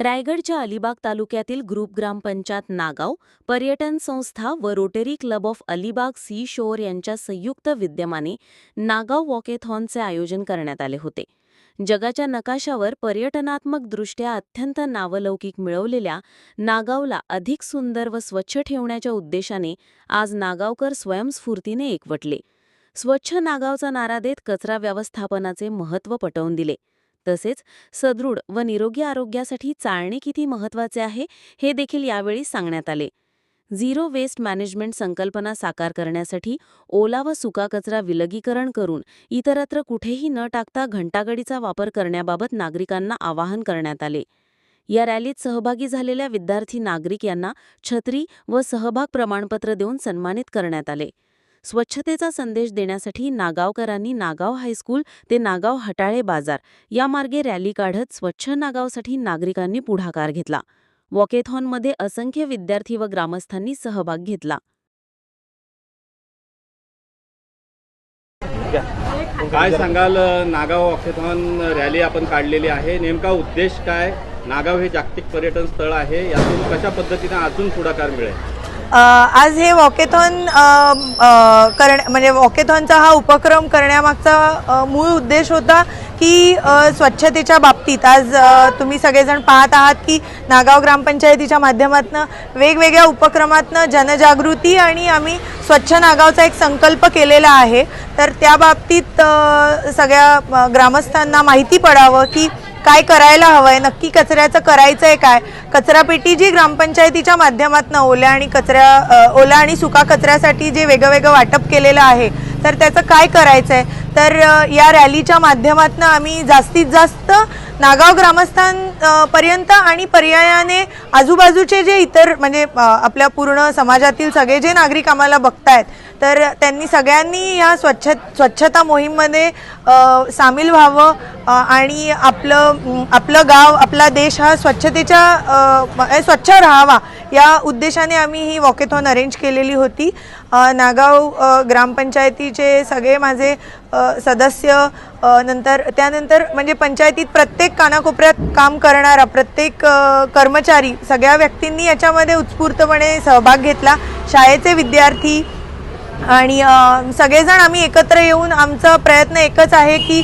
रायगडच्या अलिबाग तालुक्यातील ग्रुप ग्रामपंचायत नागाव पर्यटन संस्था व Rotary club of Alibag sea shore यांच्या संयुक्त विद्यमाने नागाव वॉकेथॉनचे आयोजन करण्यात आले होते. जगाच्या नकाशावर पर्यटनात्मकदृष्ट्या अत्यंत नावलौकिक मिळवलेल्या नागावला अधिक सुंदर व स्वच्छ ठेवण्याच्या उद्देशाने आज नागावकर स्वयंस्फूर्तीने एकवटले. स्वच्छ नागावचा नारा देत कचरा व्यवस्थापनाचे महत्त्व पटवून दिले. तसेच सदृढ व निरोगी आरोग्यासाठी चालणे किती महत्त्वाचे आहे हे देखील यावेळी सांगण्यात आले. झिरो वेस्ट मॅनेजमेंट संकल्पना साकार करण्यासाठी ओला व सुका कचरा विलगीकरण करून इतरत्र कुठेही न टाकता घंटागडीचा वापर करण्याबाबत नागरिकांना आवाहन करण्यात आले. या रॅलीत सहभागी झालेल्या विद्यार्थी नागरिक यांना छत्री व सहभाग प्रमाणपत्र देऊन सन्मानित करण्यात आले. स्वच्छतेचा संदेश देण्यासाठी नागावकरांनी नागाव हायस्कूल ते नागाव हटाळे बाजार या मार्गे रॅली काढत स्वच्छ नागावसाठी नागरिकांनी पुढाकार घेतला. वॉकेथॉनमध्ये असंख्य विद्यार्थी व ग्रामस्थांनी सहभाग घेतला. काय सांगाल नागाव वॉकेथॉन रॅली आपण काढलेली आहे. नेमका उद्देश काय? नागाव हे जागतिक पर्यटन स्थळ आहे. यातून कशा पद्धतीने अजून पुढाकार मिळेल? आज हे वॉकेथॉन करण म्हणजे वॉकेथॉनचा हा उपक्रम करण्यामागचा मूळ उद्देश होता की स्वच्छतेच्या बाबतीत. आज तुम्ही सगळेजण पाहत आहात की नागाव ग्रामपंचायतीच्या माध्यमातून वेगवेगळ्या उपक्रमातनं जनजागृती आणि आम्ही स्वच्छ नागावचा एक संकल्प केलेला आहे. तर त्या बाबतीत सगळ्या ग्रामस्थांना माहिती पडावं की काय करायला हवंय? नक्की कचऱ्याचं करायचंय काय? कचरापेटी जी ग्रामपंचायतीच्या माध्यमातून ओल्या आणि कचऱ्या ओला आणि सुका कचऱ्यासाठी जे वेगळं वेगळं वाटप केलेलं आहे तर त्याचं काय करायचंय? तर या रॅलीच्या माध्यमातून आम्ही जास्तीत जास्त नागाव ग्रामस्थां पर्यंत आणि पर्यायाने आजूबाजूचे जे इतर म्हणजे आपल्या पूर्ण समाजातील सगळे जे नागरिक आम्हाला बघतायत तर त्यांनी सगळ्यांनी या स्वच्छ स्वच्छता मोहीममध्ये सामील व्हावं आणि आपलं आपलं गाव आपला देश हा स्वच्छतेच्या म्हणजे स्वच्छ राहावा या उद्देशाने आम्ही ही वॉकेथॉन अरेंज केलेली होती. नागाव ग्रामपंचायतीचे सगळे माझे सदस्य नंतर त्यानंतर म्हणजे पंचायतीत प्रत्येक कानाकोपऱ्यात काम करणारा प्रत्येक कर्मचारी सगळ्या व्यक्तींनी याच्यामध्ये उत्स्फूर्तपणे सहभाग घेतला. शाळेचे विद्यार्थी आणि सगळेजण आम्ही एकत्र येऊन आमचा प्रयत्न एकच आहे की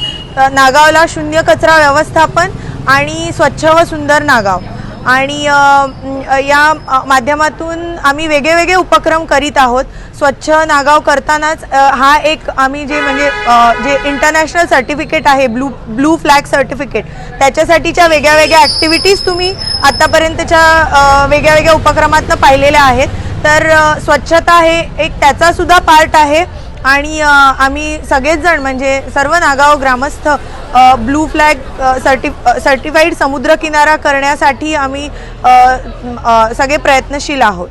नागावला शून्य कचरा व्यवस्थापन आणि स्वच्छ व सुंदर नागाव. आणि या माध्यमातून आम्ही वेगळे वेगळे उपक्रम करीत आहोत. स्वच्छ नागाव करतानाच हा एक आम्ही जे म्हणजे जे इंटरनॅशनल सर्टिफिकेट आहे ब्लू ब्लू फ्लॅग सर्टिफिकेट त्याच्यासाठीच्या वेगळ्या वेगळ्या ॲक्टिव्हिटीज तुम्ही आत्तापर्यंतच्या वेगळ्या वेगळ्या उपक्रमातनं पाहिलेल्या आहेत. तर स्वच्छता हे एक त्याचासुद्धा पार्ट आहे. आणि आम्ही सगळेच जण म्हणजे सर्व नागाव ग्रामस्थ ब्लू फ्लॅग सर्टि सर्टिफाईड समुद्रकिनारा करण्यासाठी आम्ही सगळे प्रयत्नशील आहोत.